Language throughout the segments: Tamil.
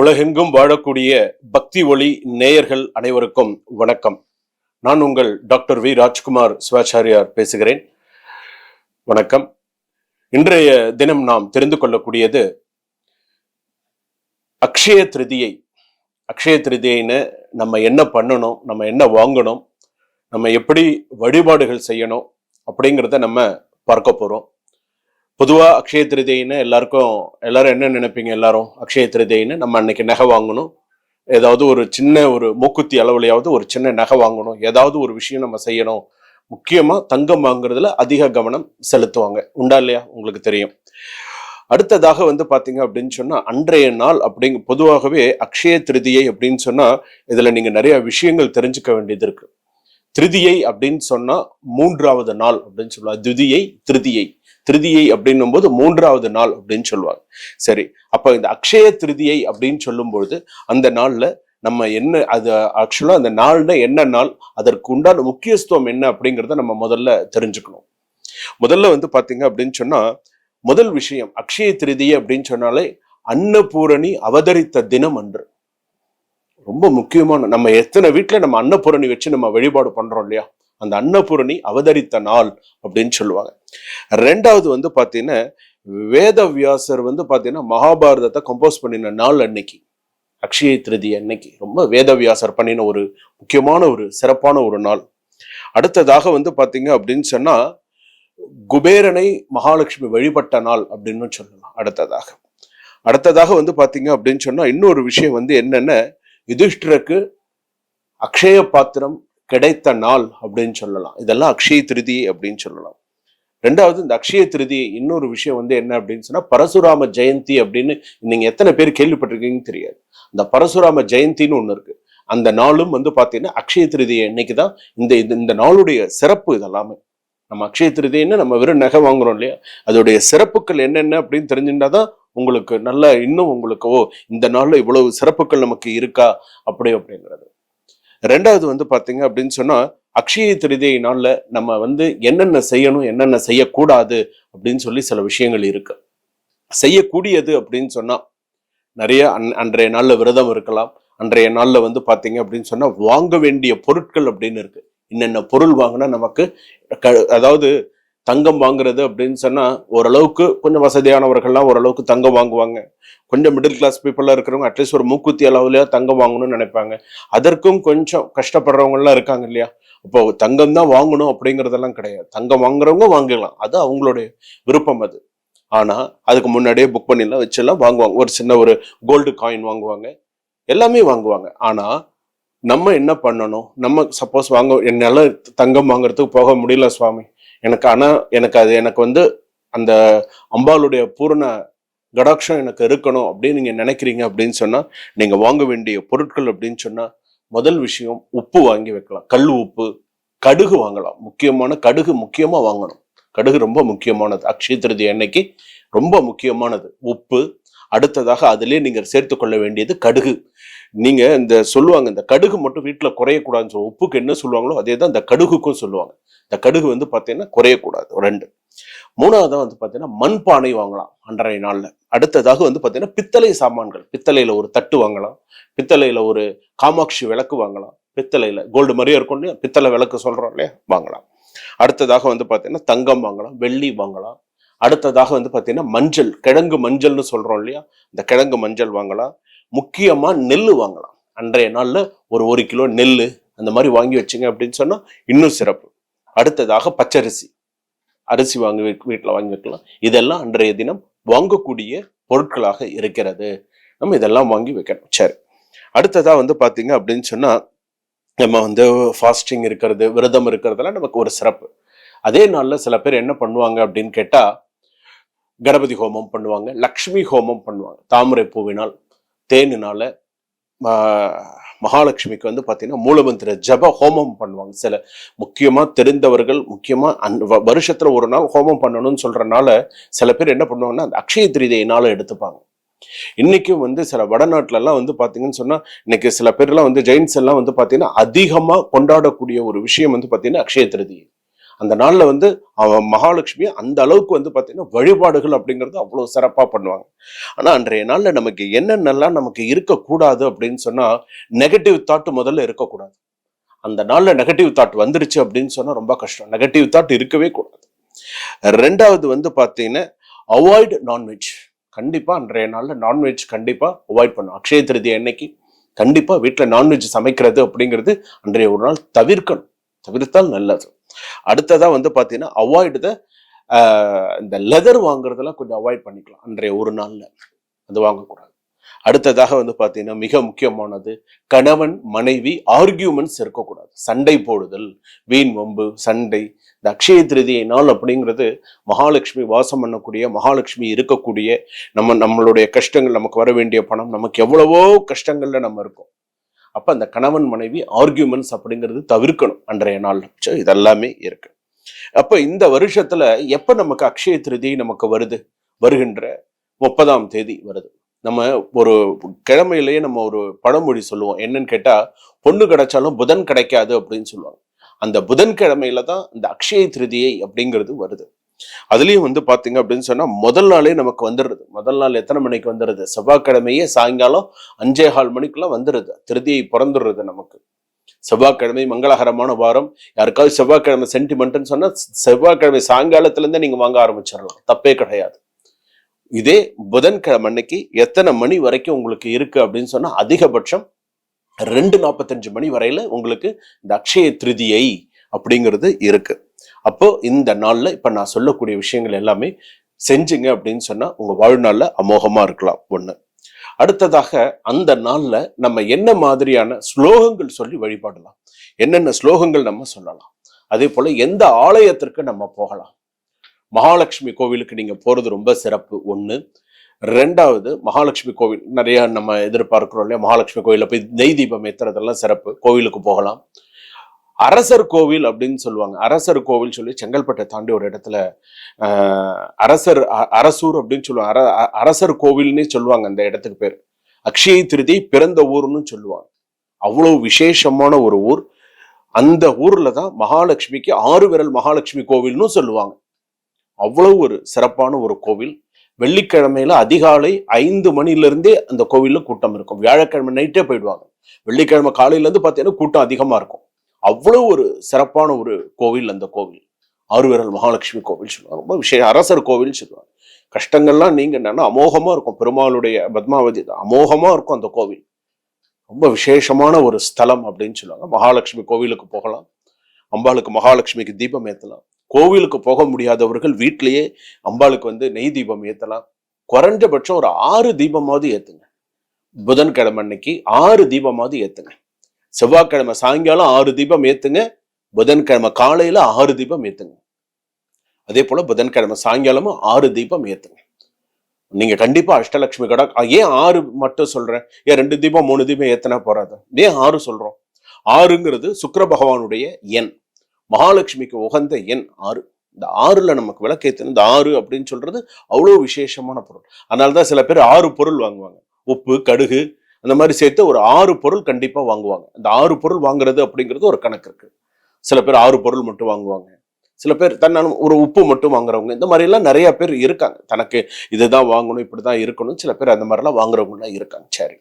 உலகெங்கும் வாழக்கூடிய பக்தி ஒளி நேயர்கள் அனைவருக்கும் வணக்கம். நான் உங்கள் டாக்டர் வி. ராஜ்குமார் சிவாச்சாரியார் பேசுகிறேன். வணக்கம். இன்றைய தினம் நாம் தெரிந்து கொள்ளக்கூடியது அக்ஷய திருதியை. அக்ஷய திருதியைன்னு நம்ம என்ன பண்ணணும் நம்ம என்ன வாங்கணும் நம்ம எப்படி வழிபாடுகள் செய்யணும் அப்படிங்கிறத நம்ம பார்க்க போறோம். பொதுவாக அக்ஷய திருதியைன்னு எல்லாருக்கும் எல்லாரும் என்ன நினைப்பீங்க எல்லாரும்? அக்ஷய திருதியைன்னு நம்ம அன்னைக்கு நகை வாங்கணும். ஏதாவது ஒரு சின்ன ஒரு மூக்குத்தி அளவுலையாவது ஒரு சின்ன நகை வாங்கணும். ஏதாவது ஒரு விஷயம் நம்ம செய்யணும். முக்கியமாக தங்கம் வாங்குறதுல அதிக கவனம் செலுத்துவாங்க. உண்டா இல்லையா? உங்களுக்கு தெரியும். அடுத்ததாக வந்து பார்த்தீங்க அப்படின்னு சொன்னால் அன்றைய நாள் அப்படிங்க பொதுவாகவே அக்ஷய திருதியை அப்படின்னு சொன்னால் இதில் நீங்கள் நிறைய விஷயங்கள் தெரிஞ்சுக்க வேண்டியது இருக்குது திருதியை அப்படின்னு சொன்னால் மூன்றாவது நாள் அப்படின்னு சொல்லலாம் துதியை திருதியை. திருதியை அப்படின்னும் போது மூன்றாவது நாள் அப்படின்னு சொல்லுவாங்க. சரி அப்ப இந்த அக்ஷய திருதியை அப்படின்னு சொல்லும்பொழுது அந்த நாள்ல நம்ம என்ன அது ஆக்சுவலா அந்த நாள்னா என்ன நாள் அதற்கு உண்டான முக்கியத்துவம் என்ன அப்படிங்கிறத நம்ம முதல்ல தெரிஞ்சுக்கணும். முதல்ல வந்து பாத்தீங்க அப்படின்னு சொன்னா முதல் விஷயம் அக்ஷய திருதியை அப்படின்னு சொன்னாலே அன்னபூரணி அவதரித்த தினம் அன்று. ரொம்ப முக்கியமான நம்ம எத்தனை வீட்டுல நம்ம அன்னபூரணி வச்சு நம்ம வழிபாடு பண்றோம் இல்லையா? அந்த அன்னபூரணி அவதரித்த நாள் அப்படின்னு சொல்லுவாங்க. ரெண்டாவது வந்து பார்த்தீங்கன்னா வேதவியாசர் வந்து பார்த்தீங்கன்னா மகாபாரதத்தை கம்போஸ் பண்ணின நாள் அன்னைக்கு அக்ஷய திருதி அன்னைக்கு. ரொம்ப வேதவியாசர் பண்ணின ஒரு முக்கியமான ஒரு சிறப்பான ஒரு நாள். அடுத்ததாக வந்து பார்த்தீங்க அப்படின்னு சொன்னா குபேரனை மகாலட்சுமி வழிபட்ட நாள் அப்படின்னு சொல்லலாம் அடுத்ததாக. அடுத்ததாக வந்து பார்த்தீங்க அப்படின்னு சொன்னா இன்னொரு விஷயம் வந்து என்னென்ன யுதிஷ்டருக்கு அக்ஷய பாத்திரம் கிடைத்த நாள் அப்படின்னு சொல்லலாம். இதெல்லாம் அக்ஷய திருதி அப்படின்னு சொல்லலாம். ரெண்டாவது இந்த அக்ஷய திருதி இன்னொரு விஷயம் வந்து என்ன அப்படின்னு சொன்னா பரசுராம ஜெயந்தி அப்படின்னு நீங்க எத்தனை பேர் கேள்விப்பட்டிருக்கீங்கன்னு தெரியாது. அந்த பரசுராம ஜெயந்தின்னு ஒண்ணு இருக்கு. அந்த நாளும் வந்து பாத்தீங்கன்னா அக்ஷய திருதி இன்னைக்கு தான் இந்த இந்த- இந்த நாளுடைய சிறப்பு இதெல்லாமே. நம்ம அக்ஷய திருதின்னு நம்ம வெறும் நகை வாங்குறோம் இல்லையா? அதோடைய சிறப்புகள் என்னென்ன அப்படின்னு தெரிஞ்சுட்டாதான் உங்களுக்கு நல்ல இன்னும் உங்களுக்கு ஓ இந்த நாள்ல இவ்வளவு சிறப்புகள் நமக்கு இருக்கா? அப்படி அப்படிங்கிறது. ரெண்டாவது வந்து பார்த்தீங்க அப்படின்னு சொன்னால் அக்ஷய திருதியை நாளில் நம்ம வந்து என்னென்ன செய்யணும் என்னென்ன செய்யக்கூடாது அப்படின்னு சொல்லி சில விஷயங்கள் இருக்கு. செய்யக்கூடியது அப்படின்னு சொன்னால் நிறைய அன் அன்றைய நாளில் விரதம் இருக்கலாம். அன்றைய நாளில் வந்து பார்த்தீங்க அப்படின்னு சொன்னால் வாங்க வேண்டிய பொருட்கள் அப்படின்னு இருக்கு. என்னென்ன பொருள் வாங்கினா நமக்கு க- அதாவது தங்கம் வாங்குறது அப்படின்னு சொன்னால் ஓரளவுக்கு கொஞ்சம் வசதியானவர்கள்லாம் ஓரளவுக்கு தங்கம் வாங்குவாங்க. கொஞ்சம் மிடில் கிளாஸ் பீப்புளாக இருக்கிறவங்க அட்லீஸ்ட் ஒரு மூக்குத்தி அளவுலையா தங்கம் வாங்கணும்னு நினைப்பாங்க. அதற்கும் கொஞ்சம் கஷ்டப்படுறவங்களாம் இருக்காங்க இல்லையா? இப்போ தங்கம் தான் வாங்கணும் அப்படிங்கிறதெல்லாம் கிடையாது. தங்கம் வாங்குறவங்க வாங்கிக்கலாம் அது அவங்களுடைய விருப்பம் அது. ஆனால் அதுக்கு முன்னாடியே புக் பண்ணிலாம் வச்செல்லாம் வாங்குவாங்க. ஒரு சின்ன ஒரு கோல்டு காயின் வாங்குவாங்க. எல்லாமே வாங்குவாங்க. ஆனால் நம்ம என்ன பண்ணணும்? நம்ம சப்போஸ் வாங்க என்னால் தங்கம் வாங்குறதுக்கு போக முடியல சுவாமி. எனக்கு ஆனால் எனக்கு அது எனக்கு வந்து அந்த அம்பாளுடைய பூரண கடாட்சம் எனக்கு இருக்கணும் அப்படின்னு நீங்கள் நினைக்கிறீங்க அப்படின்னு சொன்னால் நீங்கள் வாங்க வேண்டிய பொருட்கள் அப்படின்னு சொன்னால் முதல் விஷயம் உப்பு வாங்கி வைக்கலாம். கல் உப்பு கடுகு வாங்கலாம். முக்கியமான கடுகு முக்கியமாக வாங்கணும். கடுகு ரொம்ப முக்கியமானது. அக்ஷய திருதி அன்னைக்கு ரொம்ப முக்கியமானது. உப்பு அடுத்ததாக அதிலே நீங்கள் சேர்த்து கொள்ள வேண்டியது கடுகு. நீங்க இந்த சொல்லுவாங்க இந்த கடுகு மட்டும் வீட்டில் குறையக்கூடாதுன்னு சொல்லுவோம் உப்புக்கு என்ன சொல்லுவாங்களோ அதே தான் இந்த கடுகுக்கும் சொல்லுவாங்க. இந்த கடுகு வந்து பார்த்தீங்கன்னா குறையக்கூடாது ரெண்டு. மூணாவதாக வந்து பார்த்தீங்கன்னா மண்பானை வாங்கலாம் அன்றைய நாளில். அடுத்ததாக வந்து பார்த்தீங்கன்னா பித்தளை சாமான்கள் பித்தளையில் ஒரு தட்டு வாங்கலாம் பித்தளையில் ஒரு காமாட்சி விளக்கு வாங்கலாம் பித்தளையில் கோல்டு மாதிரியே இருக்கும் இல்லையா பித்தளை விளக்கு சொல்கிறோம் இல்லையா வாங்கலாம். அடுத்ததாக வந்து பார்த்தீங்கன்னா தங்கம் வாங்கலாம் வெள்ளி வாங்கலாம் அடுத்ததாக வந்து பார்த்தீங்கன்னா மஞ்சள் கிழங்கு மஞ்சள்னு சொல்கிறோம் இல்லையா? இந்த கிழங்கு மஞ்சள் வாங்கலாம். முக்கியமாக நெல் வாங்கலாம். அன்றைய நாளில் ஒரு ஒரு கிலோ நெல் அந்த மாதிரி வாங்கி வச்சுங்க அப்படின்னு சொன்னால் இன்னும் சிறப்பு. அடுத்ததாக பச்சரிசி. அரிசி வாங்கி வீட்டில் வாங்கி வைக்கலாம். இதெல்லாம் அன்றைய தினம் வாங்கக்கூடிய பொருட்களாக இருக்கிறது. நம்ம இதெல்லாம் வாங்கி வைக்கணும். சரி. அடுத்ததாக வந்து பார்த்தீங்க அப்படின்னு சொன்னால் நம்ம வந்து ஃபாஸ்டிங் இருக்கிறது விரதம் இருக்கிறதெல்லாம் நமக்கு ஒரு சிறப்பு. அதே நாளில் சில பேர் என்ன பண்ணுவாங்க அப்படின்னு கேட்டால் கணபதி ஹோமம் பண்ணுவாங்க லக்ஷ்மி ஹோமம் பண்ணுவாங்க. தாமரை பூவினால் தேனினால மகாலட்சுமிக்கு வந்து பார்த்தீங்கன்னா மூலமந்திர ஜப ஹோமம் பண்ணுவாங்க. சில முக்கியமாக தெரிந்தவர்கள் முக்கியமாக அந் வ- ஒரு நாள் ஹோமம் பண்ணணும்னு சொல்கிறனால சில பேர் என்ன பண்ணுவாங்கன்னா அந்த அக்ஷய திருதியை எடுத்துப்பாங்க. இன்னைக்கும் வந்து சில வடநாட்டிலலாம் வந்து பார்த்தீங்கன்னு சொன்னால் இன்னைக்கு சில பேர்லாம் வந்து ஜெயின்ஸ் எல்லாம் வந்து பார்த்தீங்கன்னா அதிகமாக கொண்டாடக்கூடிய ஒரு விஷயம் வந்து பார்த்தீங்கன்னா அக்ஷய திருதி அந்த நாளில் வந்து அவன் மகாலட்சுமி அந்த அளவுக்கு வந்து பார்த்தீங்கன்னா வழிபாடுகள் அப்படிங்கிறது அவ்வளோ சிறப்பாக பண்ணுவாங்க. ஆனால் அன்றைய நாளில் நமக்கு என்னென்னலாம் நமக்கு இருக்கக்கூடாது அப்படின்னு சொன்னால் நெகட்டிவ் தாட் முதல்ல இருக்கக்கூடாது. அந்த நாளில் நெகட்டிவ் தாட் வந்துருச்சு அப்படின்னு சொன்னால் ரொம்ப கஷ்டம். நெகட்டிவ் தாட் இருக்கவே கூடாது. ரெண்டாவது வந்து பார்த்தீங்கன்னா அவாய்டு நான்வெஜ் கண்டிப்பாக அன்றைய நாளில் நான்வெஜ் கண்டிப்பாக அவாய்ட் பண்ணும். அக்ஷய திருதி அன்னைக்கு கண்டிப்பாக வீட்டில் நான்வெஜ் சமைக்கிறது அப்படிங்கிறது அன்றைய ஒரு நாள் தவிர்க்கணும். தவிர்த்தால் நல்லது. அடுத்ததாக வந்து பார்த்தீங்கன்னா அவாய்டு த இந்த லெதர் வாங்குறதெல்லாம் கொஞ்சம் அவாய்ட் பண்ணிக்கலாம். அன்றைய ஒரு நாளில் அது வாங்கக்கூடாது. அடுத்ததாக வந்து பார்த்தீங்கன்னா மிக முக்கியமானது கணவன் மனைவி ஆர்கியூமெண்ட்ஸ் இருக்கக்கூடாது. சண்டை போடுதல் வீண் வம்பு சண்டை இந்த அக்ஷய திருதியை நாள் அப்படிங்கிறது மகாலட்சுமி வாசம் பண்ணக்கூடிய மகாலட்சுமி இருக்கக்கூடிய நம்ம நம்மளுடைய கஷ்டங்கள் நமக்கு வர வேண்டிய பணம் நமக்கு எவ்வளவோ கஷ்டங்கள்ல நம்ம இருக்கோம். அப்போ அந்த கணவன் மனைவி ஆர்கியூமெண்ட்ஸ் அப்படிங்கிறது தவிர்க்கணும் அன்றைய நாள். இதெல்லாமே இருக்கு. அப்போ இந்த வருஷத்துல எப்போ நமக்கு அக்ஷய திருதி நமக்கு வருது? வருகின்ற முப்பதாம் தேதி வருது. நம்ம ஒரு கிழமையிலேயே நம்ம ஒரு பழமொழி சொல்லுவோம். என்னன்னு கேட்டா பொண்ணு கிடைச்சாலும் புதன் கிடைக்காது அப்படின்னு சொல்லுவாங்க. அந்த புதன்கிழமையில தான் இந்த அக்ஷய திருதியை அப்படிங்கிறது வருது. அதுலயும் வந்து பார்த்தீங்க அப்படின்னு சொன்னா முதல் நாளே நமக்கு வந்துடுது முதல் நாள் எத்தனை மணிக்கு வந்துடுது செவ்வாய்க்கிழமையே சாயங்காலம் அஞ்சே கால் மணிக்குள்ள வந்துடுது திருதியை பிறந்துடுறது நமக்கு. செவ்வாய்க்கிழமை மங்களகரமான வாரம். யாருக்காவது செவ்வாய்க்கிழமை சென்டிமெண்ட்னு சொன்னா செவ்வாய்க்கிழமை சாயங்காலத்துல நீங்கள் நீங்க வாங்க ஆரம்பிச்சிடலாம். தப்பே கிடையாது. இதே புதன்கிழமை அன்னைக்கு எத்தனை மணி வரைக்கும் உங்களுக்கு இருக்கு அப்படின்னு சொன்னா அதிகபட்சம் ரெண்டு நாற்பத்தஞ்சு மணி வரையில உங்களுக்கு இந்த அக்ஷய திருதியை அப்படிங்கிறது இருக்கு. அப்போ இந்த நாள்ல இப்ப நான் சொல்லக்கூடிய விஷயங்கள் எல்லாமே செஞ்சுங்க அப்படின்னு சொன்னா உங்க வாழ்நாள்ல அமோகமா இருக்கலாம் ஒண்ணு. அடுத்ததாக அந்த நாள்ல நம்ம என்ன மாதிரியான ஸ்லோகங்கள் சொல்லி வழிபாடலாம்? என்னென்ன ஸ்லோகங்கள் நம்ம சொல்லலாம்? அதே போல எந்த ஆலயத்திற்கு நம்ம போகலாம்? மகாலட்சுமி கோவிலுக்கு நீங்க போறது ரொம்ப சிறப்பு ஒண்ணு. ரெண்டாவது மகாலட்சுமி கோவில் நிறைய நம்ம எதிர்பார்க்கிறோம் இல்லையா? மகாலட்சுமி கோயில போய் நெய் தீபம் ஏத்துறதெல்லாம் சிறப்பு. கோவிலுக்கு போகலாம். அரசர் கோவில் அப்படின்னு சொல்லுவாங்க. அரசர் கோவில் சொல்லி செங்கல்பட்டை தாண்டி ஒரு இடத்துல அரசர் அ- அரசூர் அப்படின்னு சொல்லுவாங்க. அர- அ- அரசர் கோவில்னே சொல்லுவாங்க அந்த இடத்துக்கு பேர். அக்ஷய திருதி பிறந்த ஊர்னு சொல்லுவாங்க. அவ்வளோ விசேஷமான ஒரு ஊர். அந்த ஊர்ல தான் மகாலட்சுமிக்கு ஆறு விரல் மகாலட்சுமி கோவில்னு சொல்லுவாங்க. அவ்வளோ ஒரு சிறப்பான ஒரு கோவில். வெள்ளிக்கிழமையில அதிகாலை ஐந்து மணிலிருந்தே அந்த கோவிலில் கூட்டம் இருக்கும். வியாழக்கிழமை நைட்டே போயிடுவாங்க. வெள்ளிக்கிழமை காலையிலேருந்து பார்த்தீங்கன்னா கூட்டம் அதிகமாக இருக்கும். அவ்வளவு ஒரு சிறப்பான ஒரு கோவில் அந்த கோவில். ஆறுவிரல் மகாலட்சுமி கோவில் சொல்லுவாங்க. ரொம்ப விஷயம் அரசர் கோவில் சொல்லுவாங்க. கஷ்டங்கள்லாம் நீங்க என்னன்னா அமோகமா இருக்கும். பெருமாளுடைய பத்மாவதி அமோகமா இருக்கும் அந்த கோவில். ரொம்ப விசேஷமான ஒரு ஸ்தலம் அப்படின்னு சொல்லுவாங்க. மகாலட்சுமி கோவிலுக்கு போகலாம். அம்பாளுக்கு மகாலட்சுமிக்கு தீபம் ஏத்தலாம். கோவிலுக்கு போக முடியாதவர்கள் வீட்டிலேயே அம்பாளுக்கு வந்து நெய் தீபம் ஏத்தலாம். குறைஞ்சபட்சம் ஒரு ஆறு தீபமாவது ஏத்துங்க. புதன்கிழமை அன்னைக்கு ஆறு தீபமாவது ஏத்துங்க. செவ்வாய்க்கிழமை சாயங்காலம் ஆறு தீபம் ஏத்துங்க புதன்கிழமை காலையில ஆறு தீபம் ஏத்துங்க. அதே போல புதன்கிழமை சாயங்காலமும் ஆறு தீபம் ஏத்துங்க. நீங்க கண்டிப்பா அஷ்டலட்சுமி கடா ஏன் ஆறு மட்டும் சொல்றேன் ஏன் ரெண்டு தீபம் மூணு தீபம் ஏத்தனா போறாது? ஏன் ஆறு சொல்றோம்? ஆறுங்கிறது சுக்கர பகவானுடைய எண். மகாலட்சுமிக்கு உகந்த எண் ஆறு. இந்த ஆறுல நமக்கு விளக்கேத்தணும் இந்த ஆறு அப்படின்னு சொல்றது அவ்வளவு விசேஷமான பொருள். அதனாலதான் சில பேர் ஆறு பொருள் வாங்குவாங்க. உப்பு கடுகு அந்த மாதிரி சேர்த்து ஒரு ஆறு பொருள் கண்டிப்பாக வாங்குவாங்க. அந்த ஆறு பொருள் வாங்குறது அப்படிங்கிறது ஒரு கணக்கு இருக்கு. சில பேர் ஆறு பொருள் மட்டும் வாங்குவாங்க. சில பேர் தன்னால ஒரு உப்பு மட்டும் வாங்குறவங்க இந்த மாதிரிலாம் நிறைய பேர் இருக்காங்க. தனக்கு இதுதான் வாங்கணும் இப்படிதான் இருக்கணும். சில பேர் அந்த மாதிரிலாம் வாங்குறவங்கலாம் இருக்காங்க. சரி.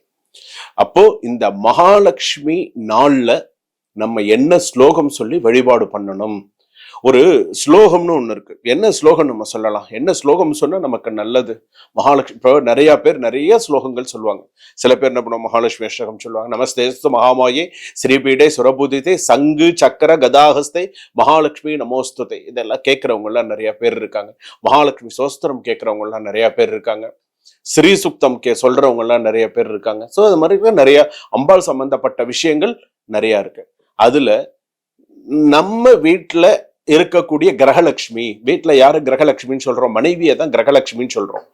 அப்போ இந்த மகாலட்சுமி நாளில் நம்ம என்ன ஸ்லோகம் சொல்லி வழிபாடு பண்ணணும்? ஒரு ஸ்லோகம்னு ஒன்று இருக்கு. என்ன ஸ்லோகம் நம்ம சொல்லலாம்? என்ன ஸ்லோகம் சொன்னால் நமக்கு நல்லது. மகாலட்சுமி இப்போ நிறைய பேர் நிறைய ஸ்லோகங்கள் சொல்லுவாங்க. சில பேர் என்ன பண்ணுவோம் மகாலட்சுமி அஷ்டகம் சொல்லுவாங்க. நமஸ்தேஸ்து மகாமாயே ஸ்ரீபீடே சுரபூதிதே சங்கு சக்கர கதாஹஸ்தை மகாலட்சுமி நமோஸ்துதை. இதெல்லாம் கேட்குறவங்கலாம் நிறைய பேர் இருக்காங்க. மகாலட்சுமி சோஸ்திரம் கேட்குறவங்கலாம் நிறைய பேர் இருக்காங்க. ஸ்ரீ சுக்தம் கே சொல்றவங்கலாம் நிறைய பேர் இருக்காங்க. ஸோ அது மாதிரி நிறைய அம்பாள் சம்பந்தப்பட்ட விஷயங்கள் நிறைய இருக்கு. அதுல நம்ம வீட்டில் இருக்கக்கூடிய கிரகலட்சுமி வீட்டில் யார் கிரகலட்சுமின்னு சொல்கிறோம் மனைவியை தான் கிரகலட்சுமின்னு சொல்கிறோம்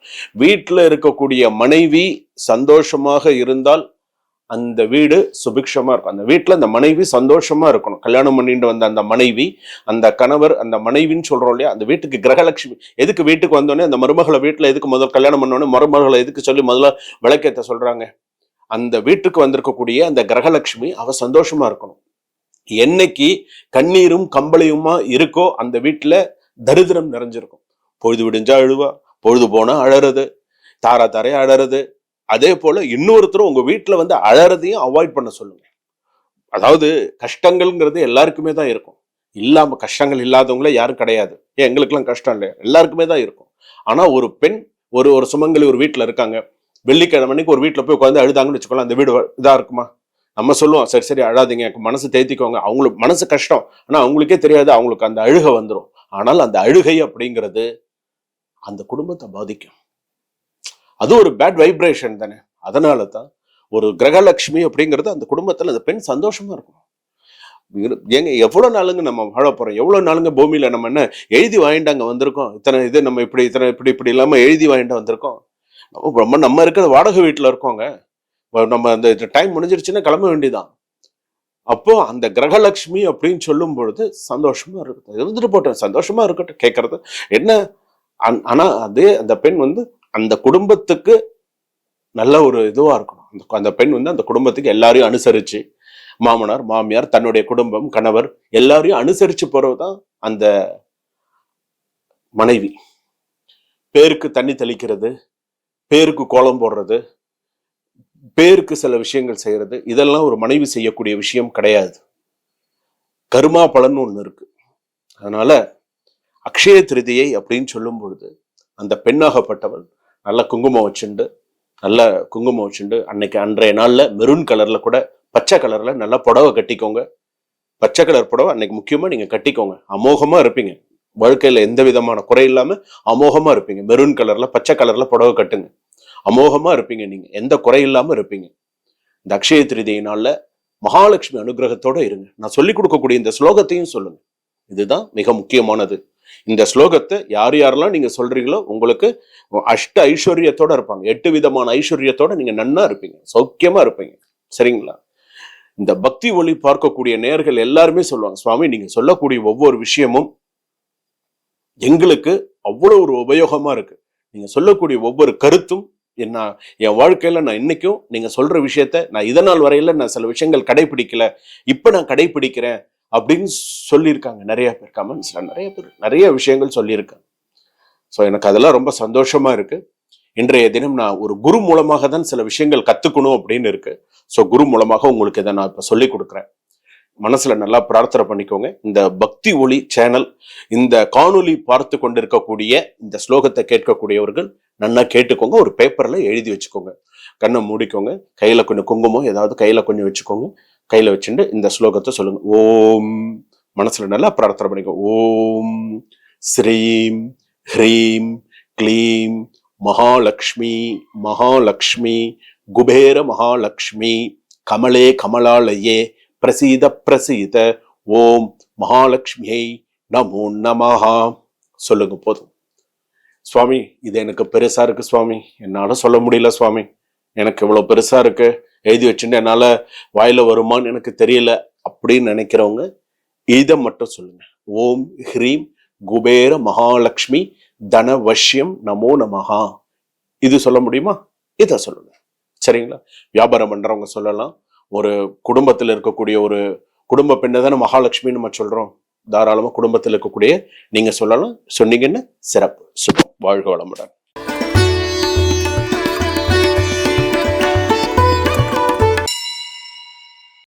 வீட்டில் இருக்கக்கூடிய மனைவி சந்தோஷமாக இருந்தால் அந்த வீடு சுபிக்ஷமாக இருக்கும். அந்த வீட்டில் அந்த மனைவி சந்தோஷமாக இருக்கணும். கல்யாணம் பண்ணிட்டு வந்த அந்த மனைவி அந்த கணவர் அந்த மனைவின்னு சொல்கிறோம் இல்லையா? அந்த வீட்டுக்கு கிரகலட்சுமி எதுக்கு வீட்டுக்கு வந்தோடனே அந்த மருமகளை வீட்டில் எதுக்கு முதல் கல்யாணம் பண்ணோடனே மருமகளை எதுக்கு சொல்லி முதல்ல விளக்கேற்ற சொல்கிறாங்க அந்த வீட்டுக்கு வந்திருக்கக்கூடிய அந்த கிரகலட்சுமி அவள் சந்தோஷமாக இருக்கணும். என்னைக்கு கண்ணீரும் கம்பளையுமா இருக்கோ அந்த வீட்டில் தரித்திரம் நிறைஞ்சிருக்கும். பொழுது விடிஞ்சா அழுவா பொழுது போனா அழறது தாரா தாரையா அழறது. அதே போல இன்னொருத்தரும் உங்க வீட்டில் வந்து அழறதையும் அவாய்ட் பண்ண சொல்லுங்க. அதாவது கஷ்டங்கள்ங்கிறது எல்லாருக்குமே தான் இருக்கும். இல்லாம கஷ்டங்கள் இல்லாதவங்கள யாரும் கிடையாது. ஏன் எங்களுக்கெல்லாம் கஷ்டம் இல்லையா? எல்லாருக்குமே தான் இருக்கும். ஆனா ஒரு பெண் ஒரு ஒரு சுமங்கலி ஒரு வீட்டில் இருக்காங்க. வெள்ளிக்கிழமை அன்னைக்கு ஒரு வீட்டில் போய் உட்காந்து அழுதாங்கன்னு வச்சுக்கோங்களேன் அந்த வீடு இதாக இருக்குமா? நம்ம சொல்லுவோம் சரி சரி அழாதீங்க மனசு தேத்திக்கோங்க. அவங்களுக்கு மனசு கஷ்டம். ஆனா அவங்களுக்கே தெரியாது அவங்களுக்கு அந்த அழுகை வந்துடும் ஆனால் அந்த அழுகை அப்படிங்கிறது அந்த குடும்பத்தை பாதிக்கும். அது ஒரு பேட் வைப்ரேஷன் தானே. அதனால தான் ஒரு கிரகலட்சுமி அப்படிங்கிறது அந்த குடும்பத்தில் அந்த பெண் சந்தோஷமா இருக்கும். ஏங்க எவ்வளவு நாளுங்க நம்ம வாழ போறோம்? எவ்வளவு நாளுங்க பூமியில நம்ம என்ன எழுதி வாங்கிட்டு அங்கே வந்திருக்கோம்? இத்தனை இது நம்ம இப்படி இத்தனை இப்படி இப்படி இல்லாம எழுதி வாங்கிட்டு வந்திருக்கோம். நம்ம ரொம்ப நம்ம இருக்கிற வாடகை வீட்டுல இருக்கோங்க. நம்ம அந்த டைம் முடிஞ்சிருச்சுன்னா கிளம்ப வேண்டியதான் அப்போ அந்த கிரகலட்சுமி அப்படின்னு சொல்லும் பொழுது சந்தோஷமா இருக்கட்டும். இருந்துட்டு போட்டேன் சந்தோஷமா இருக்கட்டும். கேட்கறது என்ன? ஆனா அதே அந்த பெண் வந்து அந்த குடும்பத்துக்கு நல்ல ஒரு இதுவா இருக்கணும். அந்த அந்த பெண் வந்து அந்த குடும்பத்துக்கு எல்லாரையும் அனுசரிச்சு மாமனார் மாமியார் தன்னுடைய குடும்பம் கணவர் எல்லாரையும் அனுசரிச்சு போறதுதான் அந்த மனைவி. பேருக்கு தண்ணி தெளிக்கிறது பேருக்கு கோலம் போடுறது பேருக்கு சில விஷயங்கள் செய்கிறது இதெல்லாம் ஒரு மனைவி செய்யக்கூடிய விஷயம் கிடையாது. கருமா பலன் ஒன்று இருக்கு. அதனால அக்ஷய திருதியை அப்படின்னு சொல்லும் பொழுது அந்த பெண்ணாகப்பட்டவள் நல்ல குங்குமம் வச்சுண்டு நல்ல குங்குமம் வச்சுண்டு அன்னைக்கு அன்றைய நாளில் மெரூன் கலர்ல கூட பச்சை கலர்ல நல்லா புடவை கட்டிக்கோங்க. பச்சை கலர் புடவை அன்னைக்கு முக்கியமா நீங்க கட்டிக்கோங்க. அமோகமா இருப்பீங்க. வாழ்க்கையில எந்த விதமான குறை இல்லாம அமோகமா இருப்பீங்க. மெரூன் கலர்ல பச்சை கலர்ல புடவை கட்டுங்க. அமோகமாக இருப்பீங்க நீங்கள் எந்த குறை இல்லாமல் இருப்பீங்க. இந்த அக்ஷய திருதியை நாளில் மகாலட்சுமி அனுகிரகத்தோடு இருங்க. நான் சொல்லிக் கொடுக்கக்கூடிய இந்த ஸ்லோகத்தையும் சொல்லுங்க. இதுதான் மிக முக்கியமானது. இந்த ஸ்லோகத்தை யார் யாரெல்லாம் நீங்க சொல்றீங்களோ உங்களுக்கு அஷ்ட ஐஸ்வர்யத்தோட இருப்பாங்க. எட்டு விதமான ஐஸ்வர்யத்தோட நீங்க நன்னா இருப்பீங்க. சௌக்கியமா இருப்பீங்க. சரிங்களா? இந்த பக்தி ஒளி பார்க்கக்கூடிய நேர்கள் எல்லாருமே சொல்லுவாங்க சுவாமி நீங்க சொல்லக்கூடிய ஒவ்வொரு விஷயமும் எங்களுக்கு அவ்வளோ ஒரு உபயோகமா இருக்கு. நீங்க சொல்லக்கூடிய ஒவ்வொரு கருத்தும் என்ன என் வாழ்க்கையில் நான் இன்னைக்கும் நீங்கள் சொல்கிற விஷயத்த நான் இதனால் வரையில் நான் சில விஷயங்கள் கடைபிடிக்கல இப்போ நான் கடைபிடிக்கிறேன் அப்படின்னு சொல்லியிருக்காங்க நிறைய பேர். கமெண்ட்ஸில் நிறைய பேர் நிறைய விஷயங்கள் சொல்லியிருக்காங்க. ஸோ எனக்கு அதெல்லாம் ரொம்ப சந்தோஷமாக இருக்குது இன்றைய தினம் நான் ஒரு குரு மூலமாக தான் சில விஷயங்கள் கற்றுக்கணும் அப்படின்னு இருக்குது ஸோ குரு மூலமாக உங்களுக்கு இதை நான் இப்போ சொல்லி கொடுக்குறேன். மனசில் நல்லா பிரார்த்தனை பண்ணிக்கோங்க. இந்த பக்தி ஒளி சேனல் இந்த காணொலி பார்த்து கொண்டிருக்கக்கூடிய இந்த ஸ்லோகத்தை கேட்கக்கூடியவர்கள் நல்லா கேட்டுக்கோங்க ஒரு பேப்பரில் எழுதி வச்சுக்கோங்க. கண்ணை மூடிக்கோங்க கையில் கொஞ்சம் குங்குமம் ஏதாவது கையில் கொஞ்சம் வச்சுக்கோங்க. கையில் வச்சுட்டு இந்த ஸ்லோகத்தை சொல்லுங்க. ஓம். மனசில் நல்லா பிரார்த்தனை பண்ணிக்கோ. ஓம். ஸ்ரீம். ஹ்ரீம். க்ளீம். மகாலக்ஷ்மி. மகாலக்ஷ்மி. குபேர மகாலக்ஷ்மி. கமலே கமலாலயே பிரசீத பிரசீத. ஓம். மகாலட்சுமியை நமோ நமஹா. சொல்லுங்க போதும். சுவாமி இது எனக்கு பெருசாக இருக்குது சுவாமி. என்னால் சொல்ல முடியல சுவாமி. எனக்கு இவ்வளோ பெருசாக இருக்குது எழுதி வச்சுட்டு என்னால் வாயில் வருமான்னு எனக்கு தெரியல அப்படின்னு நினைக்கிறவங்க இதை மட்டும் சொல்லுங்கள் ஓம் ஹ்ரீம் குபேர மகாலட்சுமி தனவஷ்யம் நமோ நமஹா. இது சொல்ல முடியுமா? இதை சொல்லுங்க. சரிங்களா? வியாபாரம் பண்ணுறவங்க சொல்லலாம். ஒரு குடும்பத்தில் இருக்கக்கூடிய ஒரு குடும்ப பெண்ணை தானே மகாலட்சுமின்னு நம்ம சொல்கிறோம் தாராளமாக குடும்பத்தில் இருக்கக்கூடிய நீங்கள் சொல்லலாம். சொன்னீங்கன்னா சிறப்பு. வாழ்க வளமுடன்.